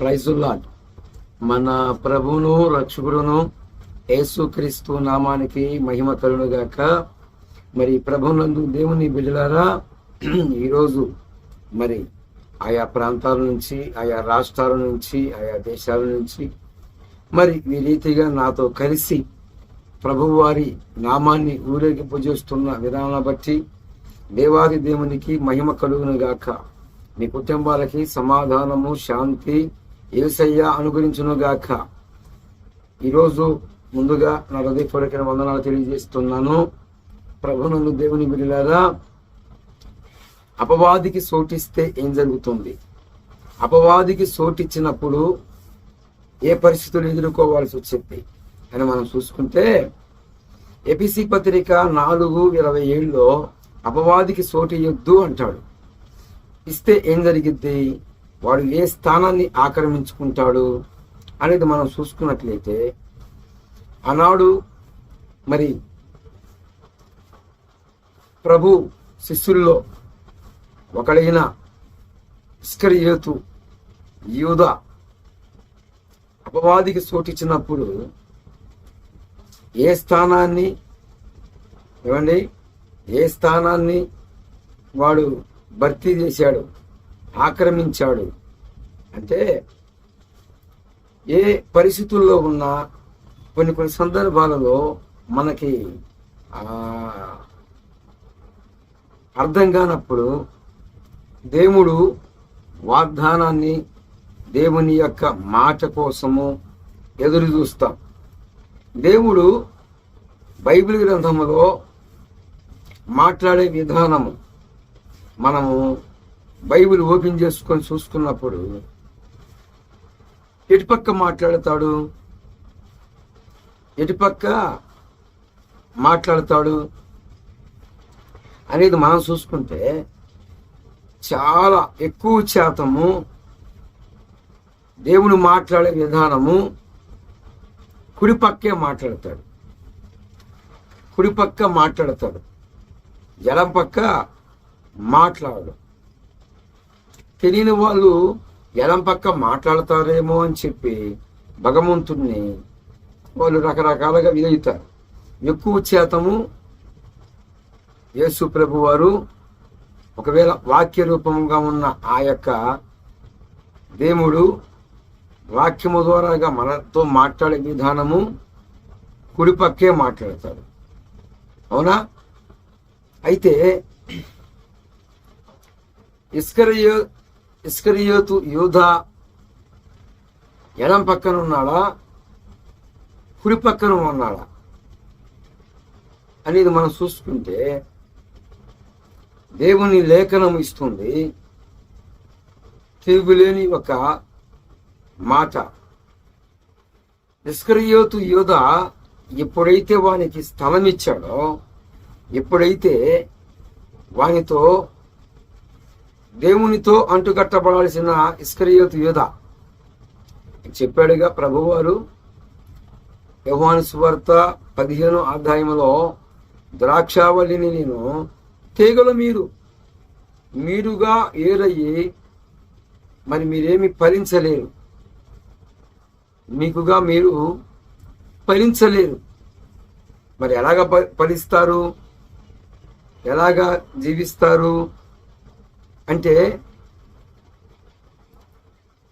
ప్రైజుల్లాడ్. మన ప్రభువును రక్షకుడును యేసుక్రీస్తు నామానికి మహిమ కలుగుగాక మరి ప్రభునందు దేవుని బిడ్డలారా ఈరోజు మరి ఆయా ప్రాంతాల నుంచి ఆయా రాష్ట్రాల నుంచి ఆయా దేశాల నుంచి మరి ఈ రీతిగా నాతో కలిసి ప్రభువారి నామాన్ని ఊరేగింపు చేస్తున్న విధానాన్ని బట్టి దేవాది దేవునికి మహిమ కలుగును గాక. మీ కుటుంబాలకి సమాధానము శాంతి ఏసయ్య అనుగ్రహించునుగాక. ఈరోజు ముందుగా నా హృదయపూర్వకమైన వందనాలు తెలియజేస్తున్నాను. ప్రభునందు దేవుని బిడ్డలారా అపవాదికి సోటిస్తే ఏం జరుగుతుంది? అపవాదికి సోటిచ్చినప్పుడు ఏ పరిస్థితులు ఎదుర్కోవాల్సి వచ్చింది అని మనం చూసుకుంటే ఎపిసి పత్రిక నాలుగు ఇరవై ఏడులో అపవాదికి సోటియొద్దు అంటాడు. ఇస్తే ఏం జరిగిద్ది? వాడు ఏ స్థానాన్ని ఆక్రమించుకుంటాడు అనేది మనం చూసుకున్నట్లయితే ఆనాడు మరి ప్రభు శిష్యుల్లో ఒకడైన ఇస్కరియోతు యూద అపవాదికి సోటిచ్చినప్పుడు ఏ స్థానాన్ని ఏమండి? ఏ స్థానాన్ని వాడు భర్తీ చేశాడు? ఆక్రమించాడు. అంటే ఏ పరిస్థితుల్లో ఉన్నా కొన్ని కొన్ని సందర్భాలలో మనకి అర్థం కానప్పుడు దేవుడు వాగ్దానాన్ని దేవుని యొక్క మాట కోసము ఎదురు చూస్తాం. దేవుడు బైబిల్ గ్రంథములో మాట్లాడే విధానము మనము బైబిల్ ఓపెన్ చేసుకొని చూసుకున్నప్పుడు ఎటుపక్క మాట్లాడతాడు ఎటుపక్క మాట్లాడతాడు అనేది మనం చూసుకుంటే చాలా ఎక్కువ శాతము దేవుడు మాట్లాడే విధానము కుడిపక్కే మాట్లాడతాడు. కుడిపక్క మాట్లాడతాడు. జలం పక్క మాట్లాడు తెలియని వాళ్ళు ఎడం పక్క మాట్లాడతారేమో అని చెప్పి భగవంతుణ్ణి వాళ్ళు రకరకాలుగా విధవుతారు ఎక్కువ శాతము యేసు ప్రభు వారు ఒకవేళ వాక్య రూపంగా ఉన్న ఆ యొక్క దేవుడు వాక్యము ద్వారాగా మనతో మాట్లాడే విధానము కుడిపక్కే మాట్లాడతాడు. అవునా? అయితే ఇస్కరియో ఇస్కరియోతు యూధ ఎడం పక్కన ఉన్నాడా కుడి పక్కన ఉన్నాడా? అనేది మనం చూసుకుంటే దేవుని లేఖనం ఇస్తుంది. తిరుగులేని ఒక మాట. నిష్కరియోతు యోధ ఎప్పుడైతే వానికి స్థలం ఇచ్చాడో ఎప్పుడైతే వానితో దేవునితో అంటుకట్టబడాల్సిన ఇస్కరియోతు యోధ చెప్పాడుగా ప్రభువారు యోహాను సువార్త పదిహేను అధ్యాయంలో ద్రాక్షావళిని నేను తీగలు మీరు మీరుగా ఏరయ్యి మరి మీరేమి ఫలించలేరు. మీకుగా మీరు ఫలించలేరు. మరి ఎలాగ ఫలిస్తారు? ఎలాగా జీవిస్తారు? అంటే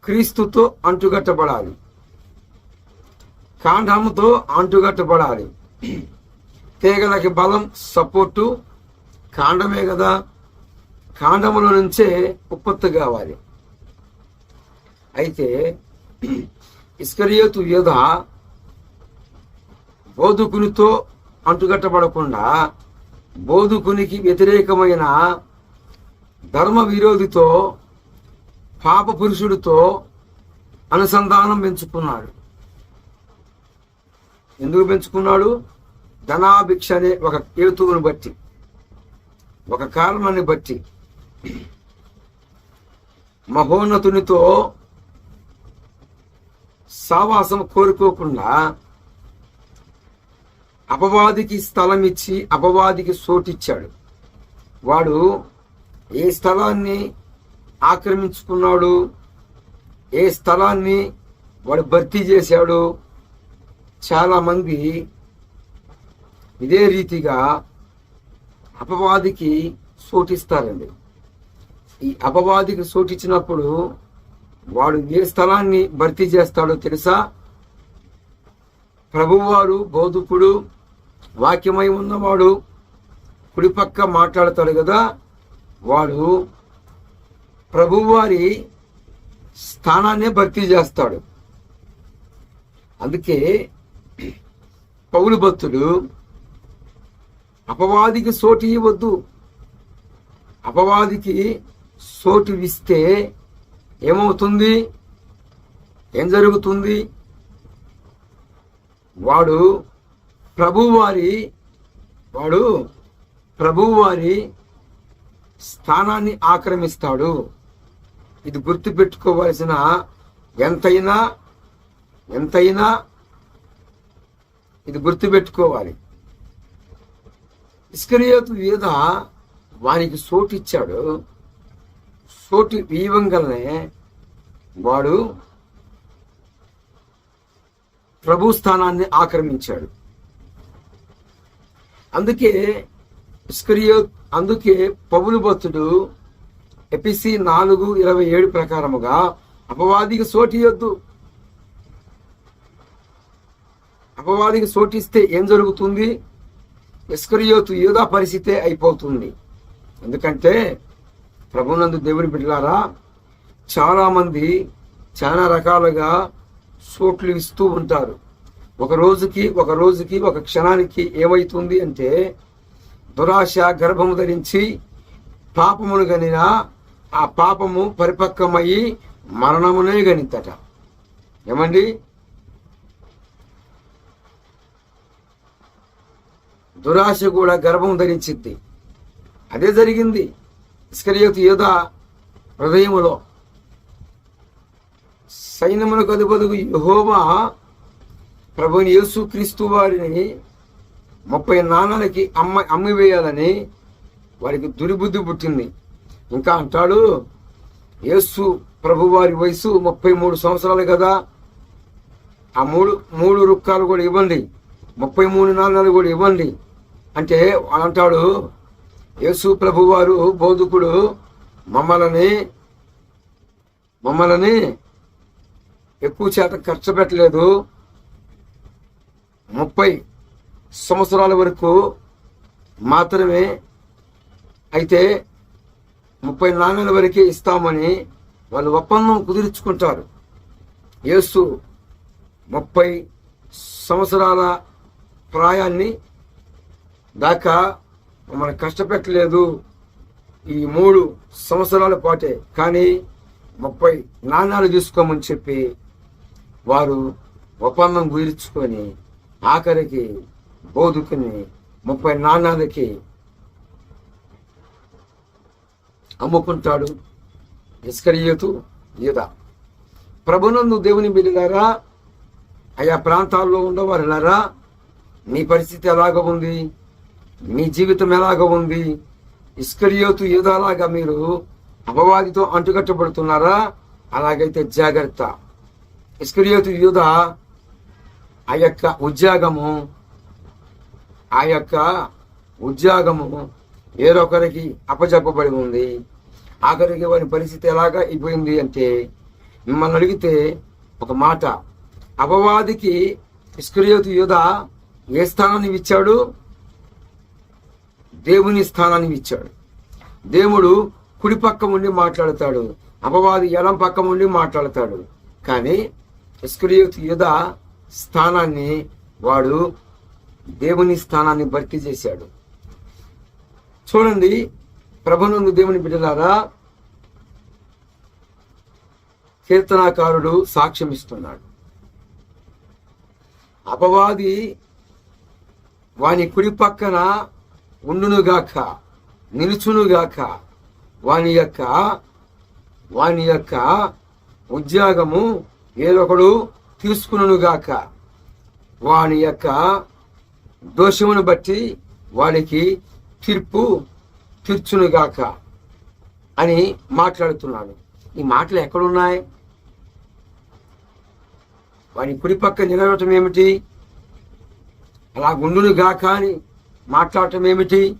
క్రీస్తుతో అంటుగట్టబడాలి. కాండముతో అంటుగట్టబడాలి. తీగలకి బలం సపోర్టు కాండమే కదా. కాండముల నుంచే ఉత్పత్తి కావాలి. అయితే ఇస్కరియోతు యోధ బోధకునితో అంటుగట్టబడకుండా బోధుకునికి వ్యతిరేకమైన ధర్మ విరోధితో పాప పురుషుడితో అనుసంధానం పెంచుకున్నాడు. ఎందుకు పెంచుకున్నాడు? ధనాభిక్ష అనే ఒక హేతువును బట్టి ఒక కారణాన్ని బట్టి. మహోన్నతునితో సావాసం కోరుకోకుండా అపవాదికి స్థలం ఇచ్చి అపవాదికి సోటిచ్చాడు. వాడు ఏ స్థలాన్ని ఆక్రమించుకున్నాడు? ఏ స్థలాన్ని వాడు భర్తీ చేశాడు? చాలామంది ఇదే రీతిగా అపవాదికి సోటిస్తారండి. ఈ అపవాదికి సోటిచ్చినప్పుడు వాడు ఏ స్థలాన్ని భర్తీ చేస్తాడో తెలుసా? ప్రభువారు బోధకుడు వాక్యమై ఉన్నవాడు కుడిపక్క మాట్లాడతాడు కదా? వాడు ప్రభువారి స్థానాన్నే భర్తీ చేస్తాడు. అందుకే పౌలు భక్తుడు అపవాదికి సోటి ఇవ్వద్దు. అపవాదికి సోటు ఇస్తే ఏమవుతుంది? ఏం జరుగుతుంది? వాడు ప్రభువారి వాడు ప్రభువారి స్థానాన్ని ఆక్రమిస్తాడు. ఇది గుర్తుపెట్టుకోవాల్సిన ఎంతైనా ఎంతైనా ఇది గుర్తుపెట్టుకోవాలి. ఇస్కరియోతు మీద వానికి సోటిచ్చాడు. సోటి వీవంగలనే వాడు ప్రభు స్థానాన్ని ఆక్రమించాడు. అందుకే ఇస్కరియో అందుకే పౌలు భక్తుడు ఎపిసి నాలుగు ఇరవై ఏడు ప్రకారముగా అపవాదికి సోటియొద్దు అపవాదికి సోటిస్తే ఏం జరుగుతుంది? ఇస్కరియోతు యూదా పరిస్థితే అయిపోతుంది. ఎందుకంటే ప్రభునందు దేవుని బిడ్డలారా చాలా మంది చాలా రకాలుగా సోట్లు ఇస్తూ ఉంటారు. ఒక రోజుకి ఒక రోజుకి ఒక క్షణానికి ఏమవుతుంది అంటే దురాశ గర్భము ధరించి పాపమును గనిన ఆ పాపము పరిపక్వమయ్యి మరణమునే గణితట ఏమండి? దురాశ కూడా గర్భం ధరించింది అదే జరిగింది ఇస్కరియోతి యోధ హృదయములో. సైన్యములకు అధిపతుకు యహోమా ప్రభుని యేసుక్రీస్తు వారిని ముప్పై నాన్నలకి అమ్మ అమ్మివేయాలని వారికి దురిబుద్ధి పుట్టింది. ఇంకా అంటాడు యేసు ప్రభు వారి వయసు ముప్పై మూడు సంవత్సరాలు కదా. ఆ మూడు మూడు రుక్కాలు కూడా ఇవ్వండి. ముప్పై మూడు నాన్నలు కూడా ఇవ్వండి. అంటే అంటాడు యేసు ప్రభు వారు బోధకుడు మమ్మల్ని మమ్మల్ని ఎక్కువ శాతం ఖర్చు పెట్టలేదు. ముప్పై సంవత్సరాల వరకు మాత్రమే అయితే ముప్పై నాణ్యాల వరకే ఇస్తామని వాళ్ళు ఒప్పందం కుదిరించుకుంటారు. యేసు ముప్పై సంవత్సరాల ప్రాయాన్ని దాకా మనం కష్టపెట్టలేదు ఈ మూడు సంవత్సరాల పాటే. కానీ ముప్పై నాణ్యాలు తీసుకోమని చెప్పి వారు ఒప్పందం కుదుర్చుకొని ఆఖరికి బోధుకుని ముప్పై నాణాలకి అమ్ముకుంటాడు ఇస్కరియోతు యుధ ప్రభునందు దేవుని బిడ్డలారా ఆయా ప్రాంతాల్లో ఉండవారులారా మీ పరిస్థితి ఎలాగ ఉంది? మీ జీవితం ఎలాగ ఉంది? ఇస్కరియోతు యూదాలాగా మీరు అపవాదితో అంటుకట్టబడుతున్నారా? అలాగైతే జాగ్రత్త. ఇస్కరియోతు యూద ఆ యొక్క ఉద్యోగము ఆ యొక్క ఉద్యోగము ఏరొకరికి అప్పచెప్పబడి ఉంది. ఆఖరికి వారి పరిస్థితి ఎలాగా అయిపోయింది అంటే మిమ్మల్ని అడిగితే ఒక మాట. అపవాదికి ఇస్కరియోతు యూద ఏ స్థానాన్ని ఇచ్చాడు? దేవుని స్థానాన్ని ఇచ్చాడు. దేవుడు కుడి పక్క ఉండి మాట్లాడతాడు. అపవాది ఎడం పక్క ఉండి మాట్లాడతాడు. కానీ ఇస్కరియోతు యుధ స్థానాన్ని వాడు దేవుని స్థానాన్ని భర్తీ చేశాడు. చూడండి ప్రభునందు దేవుని బిడ్డలారా కీర్తనాకారుడు సాక్ష్యం ఇస్తున్నాడు. అపవాది వాని కుడి పక్కన ఉండునుగాక నిలుచునుగాక వాని యొక్క వాని యొక్క ఉద్యోగము ఏదొకడు తీసుకునుగాక వాని యొక్క దోషమును బట్టి వాడికి తీర్పు తీర్చునుగాక అని మాట్లాడుతున్నాడు. ఈ మాటలు ఎక్కడున్నాయి? వాని కుడి పక్క నిలవటం ఏమిటి? అలా గుండును గాక అని మాట్లాడటం ఏమిటి?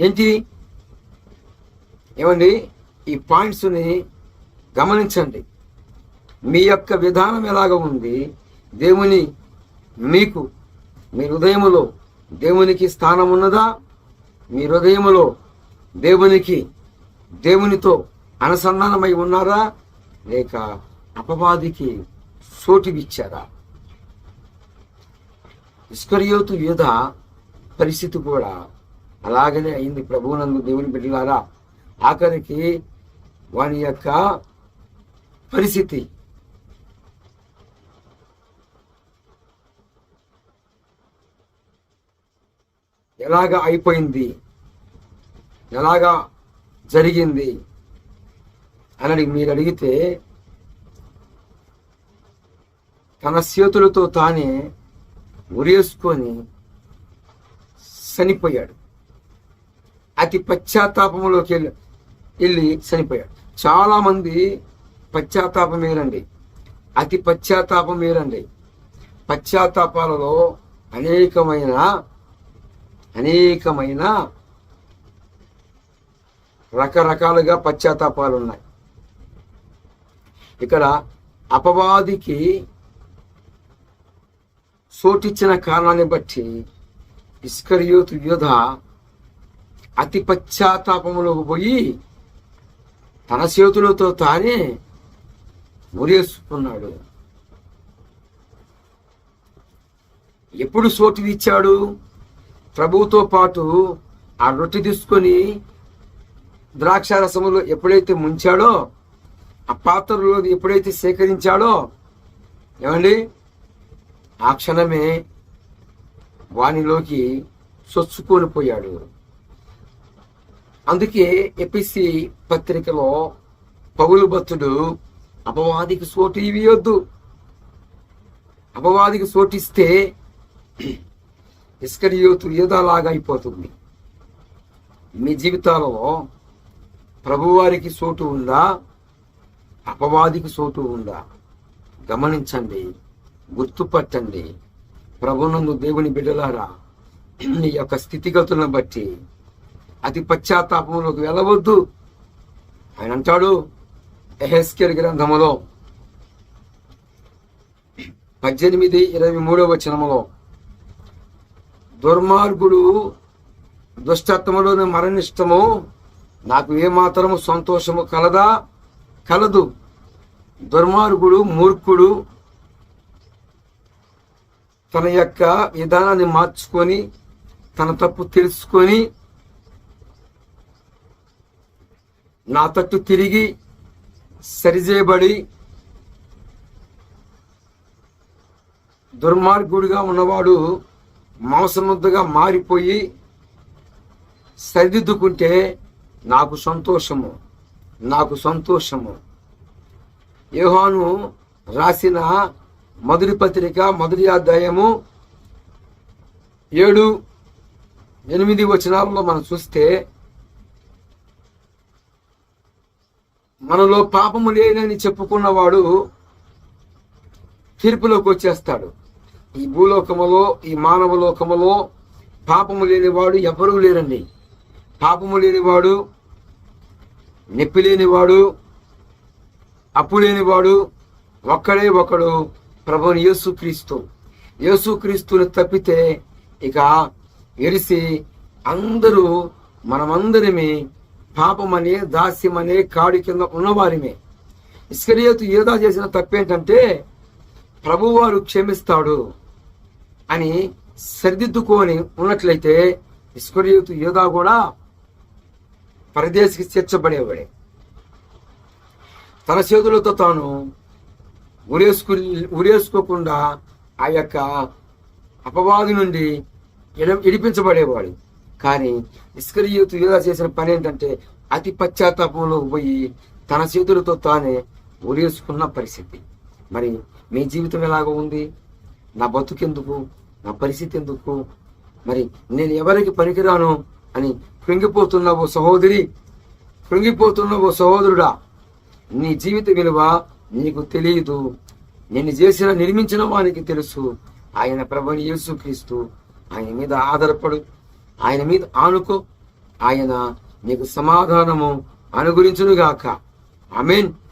ఏంటి? ఏమండి ఈ పాయింట్స్ని గమనించండి. మీ యొక్క విధానం ఎలాగ ఉంది? దేవుని మీకు మీ హృదయములో దేవునికి స్థానం ఉన్నదా? మీ హృదయములో దేవునికి దేవునితో అనుసంధానమై ఉన్నారా? లేక అపవాదికి సోటివిచ్చారా? ఇస్కరియోతు యుధ పరిస్థితి కూడా అలాగనే అయింది. ప్రభువునందు దేవుని బిడ్డలారా ఆఖరికి వాని యొక్క పరిస్థితి ఎలాగా అయిపోయింది? ఎలాగా జరిగింది? అని మీరు అడిగితే తన చేతులతో తానే ఉరేసుకొని చనిపోయాడు. అతి పశ్చాత్తాపంలోకి వెళ్ళి వెళ్ళి చనిపోయాడు. చాలామంది పశ్చాత్తాపం వేరండి. అతి పశ్చాత్తాపం వేరండి. పశ్చాత్తాపాలలో అనేకమైన అనేకమైన రకరకాలుగా పశ్చాత్తాపాలు ఉన్నాయి ఇక్కడ అపవాదికి సోటిచ్చిన కారణాన్ని బట్టి ఇస్కరియోతు యోధ అతి పశ్చాత్తాపంలోకి పోయి తన చేతులతో తానే మురేసుకున్నాడు. ఎప్పుడు సోటి ఇచ్చాడు ప్రభువుతో పాటు ఆ రొట్టె తీసుకొని ద్రాక్షారసములో ఎప్పుడైతే ముంచాడో ఆ పాత్రలో ఎప్పుడైతే సేకరించాడో ఏమండి? ఆ క్షణమే వానిలోకి సొచ్చుకొని పోయాడు. అందుకే ఎపిసి పత్రికలో పౌలు భక్తుడు అపవాదికి సోటు ఇవ్వద్దు అపవాదికి సోటిస్తే ఇస్కరియోతు యూదాలాగా అయిపోతుంది మీ జీవితాలలో ప్రభువారికి సోటు ఉందా? అపవాదికి సోటు ఉందా? గమనించండి గుర్తుపట్టండి. ప్రభునందు దేవుని బిడ్డలారా నీ యొక్క స్థితిగతులను బట్టి అతి పశ్చాత్తాపంలోకి వెళ్ళవద్దు. ఆయన అంటాడు ఎహెస్కేర్ గ్రంథములో పద్దెనిమిది ఇరవై మూడవ వచనములో దుర్మార్గుడు దుష్టత్వములోని మరణిష్టము. నాకు ఏమాత్రము సంతోషము కలదా? కలదు. దుర్మార్గుడు మూర్ఖుడు తన యొక్క విధానాన్ని మార్చుకొని తన తప్పు తెలుసుకొని నా తట్టు తిరిగి సరిచేయబడి దుర్మార్గుడిగా ఉన్నవాడు మోసముద్దుగా మారిపోయి సరిదిద్దుకుంటే నాకు సంతోషము నాకు సంతోషము. యోహాను రాసిన మొదటి పత్రిక మొదటి అధ్యాయము ఏడు ఎనిమిది వచనాలలో మనం చూస్తే మనలో పాపము లేనని చెప్పుకున్నవాడు తీర్పులోకి వచ్చేస్తాడు. ఈ భూలోకములో ఈ మానవ లోకములో పాపము లేనివాడు ఎవరూ లేరండి. పాపము లేనివాడు నొప్పి లేనివాడు అప్పు లేనివాడు ఒక్కడే ఒకడు ప్రభుని యేసుక్రీస్తు యేసుక్రీస్తుని తప్పితే ఇక ఎరిసి అందరూ మనమందరిమి పాపమనే దాస్యమనే కాడి కింద ఉన్నవారిమే. ఇస్కరియోతు ఏదా చేసిన తప్పేంటంటే ప్రభువారు క్షమిస్తాడు. అని సరిదిద్దుకొని ఉన్నట్లయితే ఇస్కరియోతు యోధా కూడా పరదేశికి చేర్చబడేవాడే. తన చేతులతో తాను ఉరేసుకు ఉరేసుకోకుండా ఆ యొక్క అపవాది నుండి ఎడ- ఇడిపించబడేవాడు. కానీ ఇస్కరియోతు యోధా చేసిన పని ఏంటంటే అతి పశ్చాత్తాపంలో పోయి తన చేతులతో తానే ఉరేసుకున్న పరిస్థితి. మరి మీ జీవితం ఎలాగ ఉంది? నా బతుకెందుకు? నా పరిస్థితి ఎందుకు? మరి నేను ఎవరికి పనికిరాను అని కృంగిపోతున్న ఓ సహోదరి కృంగిపోతున్న ఓ సహోదరుడా నీ జీవిత విలువ నీకు తెలియదు. నిన్ను చేసిన నిర్మించిన వానికి తెలుసు. ఆయన ప్రభుని యేసుక్రీస్తు ఆయన మీద ఆధారపడు ఆయన మీద ఆనుకో. ఆయన నీకు సమాధానము అనుగురించునుగాక మీన్